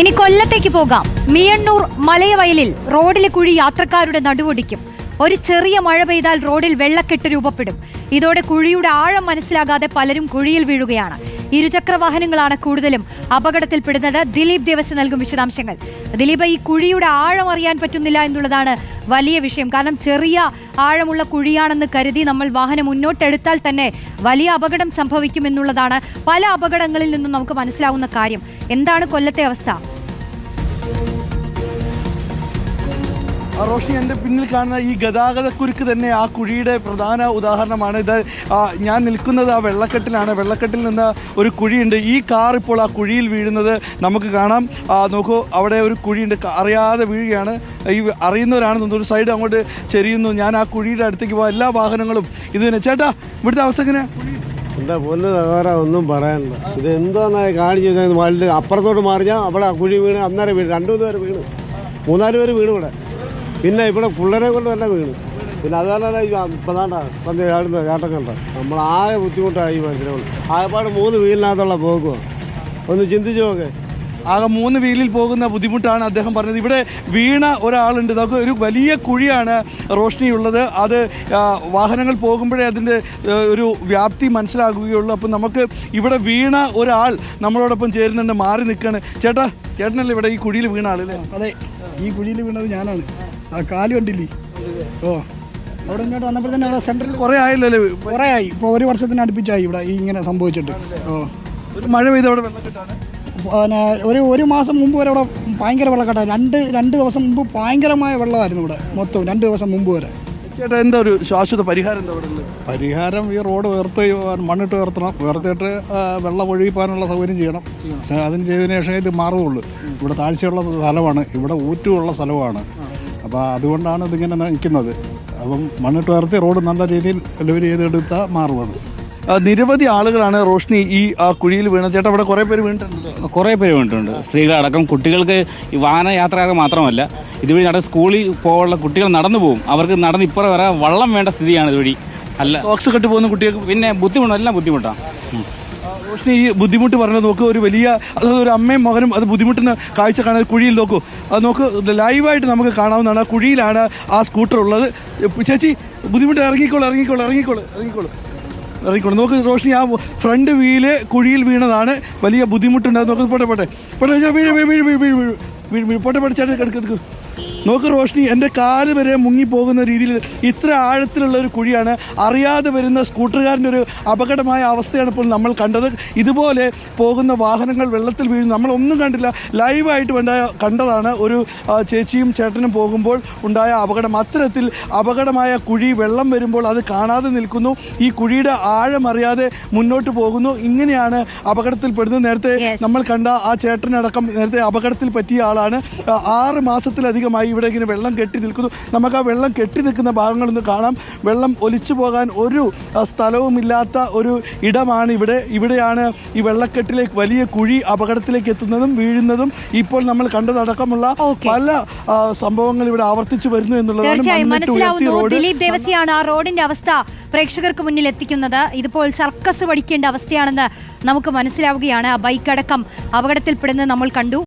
ഇനി കൊല്ലത്തേക്ക് പോകാം. മിയണ്ണൂർ മലയവയലിൽ റോഡിലെ കുഴി യാത്രക്കാരുടെ നടുവൊടിക്കും. ഒരു ചെറിയ മഴ പെയ്താൽ റോഡിൽ വെള്ളക്കെട്ട് രൂപപ്പെടും. ഇതോടെ കുഴിയുടെ ആഴം മനസ്സിലാകാതെ പലരും കുഴിയിൽ വീഴുകയാണ്. ഇരുചക്ര വാഹനങ്ങളാണ് കൂടുതലും അപകടത്തിൽപ്പെടുന്നത്. ദിലീപ് ദേവസ് നൽകും വിശദാംശങ്ങൾ. ദിലീപ് ഈ കുഴിയുടെ ആഴം അറിയാൻ പറ്റുന്നില്ല എന്നുള്ളതാണ് വലിയ വിഷയം. കാരണം ചെറിയ ആഴമുള്ള കുഴിയാണെന്ന് കരുതി നമ്മൾ വാഹനം മുന്നോട്ടെടുത്താൽ തന്നെ വലിയ അപകടം സംഭവിക്കുമെന്നുള്ളതാണ് പല അപകടങ്ങളിൽ നിന്നും നമുക്ക് മനസ്സിലാവുന്ന കാര്യം. എന്താണ് കൊല്ലത്തെ അവസ്ഥ? ആ, റോഷ്നി എന്റെ പിന്നിൽ കാണുന്ന ഈ ഗതാഗതക്കുരുക്ക് തന്നെ ആ കുഴിയുടെ പ്രധാന ഉദാഹരണമാണ്. ഇത് ഞാൻ നിൽക്കുന്നത് ആ വെള്ളക്കെട്ടിലാണ്. വെള്ളക്കെട്ടിൽ നിന്ന് ഒരു കുഴിയുണ്ട്. ഈ കാർ ഇപ്പോൾ ആ കുഴിയിൽ വീഴുന്നത് നമുക്ക് കാണാം. നോക്കൂ അവിടെ ഒരു കുഴിയുണ്ട്. അറിയാതെ വീഴുകയാണ്. ഈ അറിയുന്നവരാണെന്ന് ഒരു സൈഡ് അങ്ങോട്ട് ചെരിയുന്നു. ഞാൻ ആ കുഴിയുടെ അടുത്തേക്ക് പോകാം. എല്ലാ വാഹനങ്ങളും ഇത് തന്നെ. ചേട്ടാ ഇവിടുത്തെ അവസ്ഥ എങ്ങനെ എന്റെ പൊന്ന് വേറെ ഒന്നും പറയാനില്ല ഇത് എന്തോന്നായി കാണിച്ചു വെച്ചാൽ വലുത് അപ്പുറത്തോട്ട് മാറിഞ്ഞാൽ അവിടെ കുഴി വീണ് അന്നേരം വീണ്. രണ്ടു മൂന്ന് പേര് വീണ്. മൂന്നാൽ പേര് വീണ് ഇവിടെ. പിന്നെ ഇവിടെ പിള്ളേരെ കൊണ്ട് തന്നെ വീണ്. പിന്നെ അതുപോലെ ഇപ്പതാണ്ട പന്ത് ചാടുന്ന ചാട്ടം കണ്ട നമ്മൾ ആകെ ബുദ്ധിമുട്ടായി മനസ്സിലാവും മനുഷ്യനോട് ആകെപ്പാട് മൂന്ന് വീലിനകത്തുള്ള പോകുക. ഒന്ന് ചിന്തിച്ചു നോക്കേ. ആകെ മൂന്ന് വീലിൽ പോകുന്ന ബുദ്ധിമുട്ടാണ് അദ്ദേഹം പറഞ്ഞത്. ഇവിടെ വീണ ഒരാളുണ്ട്. നമുക്ക് ഒരു വലിയ കുഴിയാണ് റോഷ്നി ഉള്ളത് അത് വാഹനങ്ങൾ പോകുമ്പോഴേ അതിന്റെ ഒരു വ്യാപ്തി മനസ്സിലാകുകയുള്ളൂ. അപ്പം നമുക്ക് ഇവിടെ വീണ ഒരാൾ നമ്മളോടൊപ്പം ചേരുന്നുണ്ട്. മാറി നിൽക്കുകയാണ് ചേട്ടാ ചേട്ടനല്ലേ ഇവിടെ ഈ കുഴിയിൽ വീണ ആളല്ലേ അതെ ഈ കുഴിയിൽ വീണത് ഞാനാണ്. ആ കാലി കണ്ടില്ലേ? ഓ. അവിടെ ഇങ്ങോട്ട് വന്നപ്പോൾ തന്നെ അവിടെ സെന്ററിൽ കുറേ ആയില്ലല്ലേ കുറേ ആയി. ഇപ്പോൾ ഒരു വർഷത്തിന് അടുപ്പിച്ചായി ഇവിടെ ഈ ഇങ്ങനെ സംഭവിച്ചിട്ട്. ഓ. ഒരു മഴ പെയ്ത് അവിടെ വെള്ളക്കെട്ടാണ് പിന്നെ ഒരു ഒരു മാസം മുമ്പ് വരെ അവിടെ ഭയങ്കര വെള്ളക്കെട്ടായി രണ്ട് രണ്ട് ദിവസം മുമ്പ് ഭയങ്കരമായ വെള്ളമായിരുന്നു ഇവിടെ മൊത്തം. രണ്ട് ദിവസം മുമ്പ് വരെ. ചേട്ടാ എന്താ ഒരു ശാശ്വത പരിഹാരം എന്താ അവിടെ പരിഹാരം ഈ റോഡ് ഉയർത്ത് മണ്ണിട്ട് ഉയർത്തണം. ഉയർത്തിയിട്ട് വെള്ളം ഒഴുകിപ്പോകാനുള്ള സൗകര്യം ചെയ്യണം. പക്ഷേ അതിന് ചെയ്തതിന് ശേഷം ഇത് മാറുകയുള്ളൂ. ഇവിടെ താഴ്ചയുള്ള സ്ഥലമാണ്. ഇവിടെ ഊറ്റുള്ള സ്ഥലമാണ്. അപ്പോൾ അതുകൊണ്ടാണ് ഇതിങ്ങനെ നിൽക്കുന്നത് അപ്പം മണ്ണിട്ട് ഉയർത്തി റോഡ് നല്ല രീതിയിൽ ഡെലിവറി ചെയ്തെടുത്താൽ മാറുന്നത്. നിരവധി ആളുകളാണ് റോഷ്നി ഈ ആ, കുഴിയിൽ വീണ ചേട്ടാ അവിടെ കുറേ പേര് വീണിട്ടുണ്ട് കുറേ പേര് വീണിട്ടുണ്ട്. സ്ത്രീകളടക്കം കുട്ടികൾക്ക് ഈ വാഹന യാത്രക്കാർക്ക് മാത്രമല്ല ഇതുവഴി നട സ്കൂളിൽ പോകാനുള്ള കുട്ടികൾ നടന്നു പോകും. അവർക്ക് നടന്ന് ഇപ്പുറം വരെ വള്ളം വേണ്ട സ്ഥിതിയാണ് ഇതുവഴി. അല്ല. സോക്സ് കെട്ട് പോകുന്ന കുട്ടികൾക്ക് പിന്നെ ബുദ്ധിമുട്ടാണ് എല്ലാം ബുദ്ധിമുട്ടാണ്. റോഷിനി ഈ ബുദ്ധിമുട്ട് പറഞ്ഞു നോക്ക് ഒരു വലിയ അതായത് ഒരു അമ്മയും മകനും അത് ബുദ്ധിമുട്ടുന്ന കാഴ്ച കാണാൻ കുഴിയിൽ നോക്കൂ അത് നോക്ക് ലൈവായിട്ട് നമുക്ക് കാണാവുന്നതാണ് ആ കുഴിയിലാണ് ആ സ്കൂട്ടർ ഉള്ളത് ചേച്ചി ബുദ്ധിമുട്ട് ഇറങ്ങിക്കോളൂ ഇറങ്ങിക്കോളൂ ഇറങ്ങിക്കോളൂ ഇറങ്ങിക്കോളൂ ഇറങ്ങിക്കോളൂ നോക്ക് റോഷിനി ആ ഫ്രണ്ട് വീൽ കുഴിയിൽ വീണതാണ് വലിയ ബുദ്ധിമുട്ടുണ്ടായിരുന്നു അത് നോക്ക് പോട്ടെ പോട്ടെ പോട്ടെ വീഴ് വീഴ് വീഴ് വീഴ് വീഴ് വീഴ് വീഴ് പോട്ടെ പോട്ടെ ചേട്ടൻ കിടക്കും നോക്ക് റോഷ്നി എന്റെ കാൽ വരെ മുങ്ങിപ്പോകുന്ന രീതിയിൽ ഇത്ര ആഴത്തിലുള്ള ഒരു കുഴിയാണ് അറിയാതെ വരുന്ന സ്കൂട്ടറുകാരന്റെ ഒരു അപകടമായ അവസ്ഥയാണ് ഇപ്പോൾ നമ്മൾ കണ്ടത്. ഇതുപോലെ പോകുന്ന വാഹനങ്ങൾ വെള്ളത്തിൽ വീഴുന്നു നമ്മളൊന്നും കണ്ടില്ല. ലൈവായിട്ട് വേണ്ട കണ്ടതാണ് ഒരു ചേച്ചിയും ചേട്ടനും പോകുമ്പോൾ ഉണ്ടായ അപകടം. അത്തരത്തിൽ അപകടമായ കുഴി വെള്ളം വരുമ്പോൾ അത് കാണാതെ നിൽക്കുന്നു. ഈ കുഴിയുടെ ആഴം അറിയാതെ മുന്നോട്ട് പോകുന്നു. ഇങ്ങനെയാണ് അപകടത്തിൽപ്പെടുന്നത് നേരത്തെ നമ്മൾ കണ്ട ആ ചേട്ടനടക്കം നേരത്തെ അപകടത്തിൽ പറ്റിയ ആളാണ്. ആറ് മാസത്തിലധികമായി ഇവിടെ ഇങ്ങനെ വെള്ളം കെട്ടി നിൽക്കുന്നു. നമുക്ക് ആ വെള്ളം കെട്ടി നിൽക്കുന്ന ഭാഗങ്ങളൊന്ന് കാണാം. വെള്ളം ഒലിച്ചു പോകാൻ ഒരു സ്ഥലവുമില്ലാത്ത ഒരു ഇടമാണ് ഇവിടെ. ഇവിടെയാണ് ഈ വെള്ളക്കെട്ടിലേക്ക് വലിയ കുഴി അപകടത്തിലേക്ക് എത്തുന്നതും വീഴുന്നതും ഇപ്പോൾ നമ്മൾ കണ്ടതടക്കമുള്ള പല സംഭവങ്ങൾ ഇവിടെ ആവർത്തിച്ചു വരുന്നു എന്നുള്ളതാണ് ദിലീപ് ദേവസിയാണ് ആ റോഡിന്റെ അവസ്ഥ പ്രേക്ഷകർക്ക് മുന്നിൽ എത്തിക്കുന്നത്. ഇതിപ്പോൾ സർക്കസ് പഠിക്കേണ്ട അവസ്ഥയാണെന്ന് നമുക്ക് മനസ്സിലാവുകയാണ്. ആ ബൈക്ക് അടക്കം അപകടത്തിൽപ്പെടുന്നത് നമ്മൾ കണ്ടു.